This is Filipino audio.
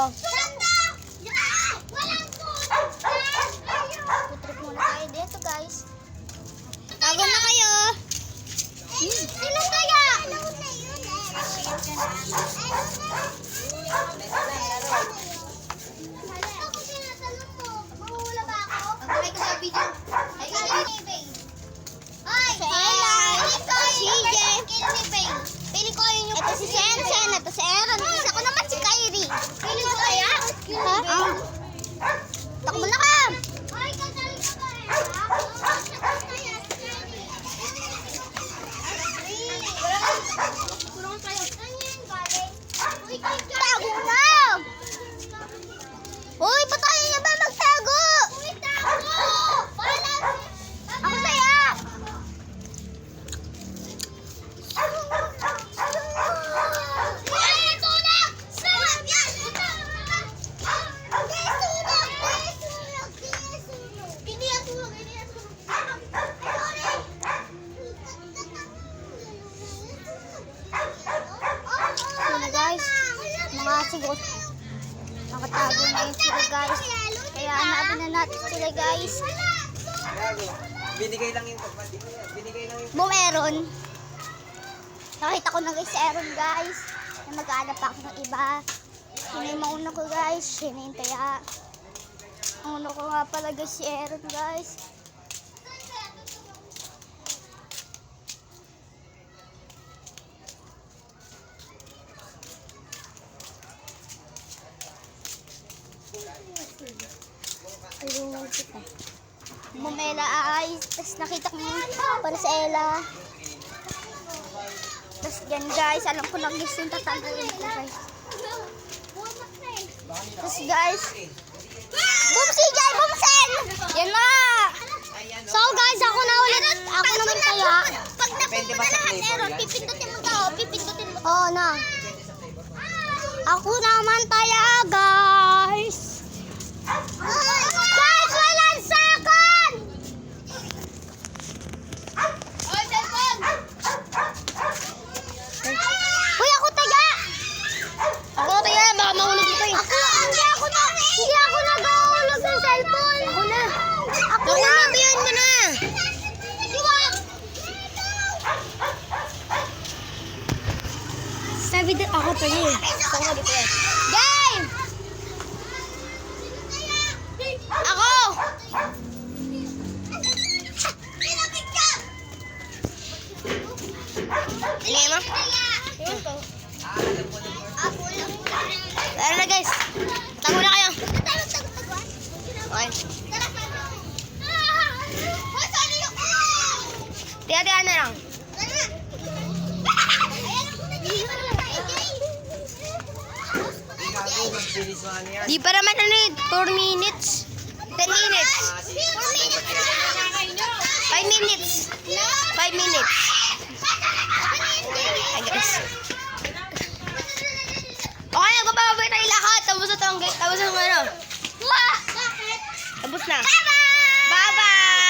Oh. Sanda! Walang! Putrip muna tayo dito, guys. Tago na kayo. Sino kaya? Ano na yun eh? Ako tinatanong mo, mahuhula ba ako? Magkakay ka sa video. Ay, Ay, Ay, Si Ella. Ito, Si CJ. Kilniping. Pili ko yun yung... Ito si Sensen. Ito si Aaron. Isa ko naman si Kyrie. Pili ko kaya? Ha? Ah. Takbo na ka. Ay, kasali ka ba eh? Ako, kaya, Kulungan kayo. Saan yan galing? Uy, kay Tago na. Uy, patayin niya ba magtago? Uy, tago! Wala! Ako saya. Ay, sunog! Sunog yan! Hindi sunog! Hindi yan sunog! Hindi yan sunog! Sino guys? Mga siguro. Nakatago na yun sila guys. Kaya hanapin na natin sila guys. Binigay lang yung kapatid. Binigay lang yung... Mo meron. Nakita ko na guys si Aaron guys. Na mag-aanap pa ako ng iba. Sino yung mauna ko guys? Sino yung kaya? Ang una ko nga pala guys si Aaron guys. Ayun kita. Mumela ay, tapos nakita ko para sa Ella. Tapos yan guys, alam ko lang guys yung tatanggalin ko guys. Tapos guys, boom CJ, boom Sen! Yan na! So guys, ako na ulit, ako naman kaya. Pag napunta na lahat, yan? pipindutin mo to. Pipindutin mo. Oo na. Ako naman kaya guys. Guys, walang sakon! Oy, cellphone! Uy, ako taga! Ako taga, baka mahulog ito eh. Ako, hindi ako na, hindi ako nag-ahulog ng cellphone. Ako na. Ako na. Ako mo na. Iwag! Sabi din ako. Ako dito eh. Game! Ako! Tingin mo? Ewan ko. Tara na guys. Tago na kayo. Okay. Tara, tara. Na lang. Tara! Ayan ako na dyan. Wala na, Jay. Tapos ko na yun, Jay. Mas bilis mo ano yan. Di pa naman ano eh, 4 minutes. 10 minutes. Four minutes na. 5 minutes. 5 minutes. Ay guys. Okay, nagpapabay tayo lahat. Tapos na tong tapos na ano. Tapos na. Bye-bye!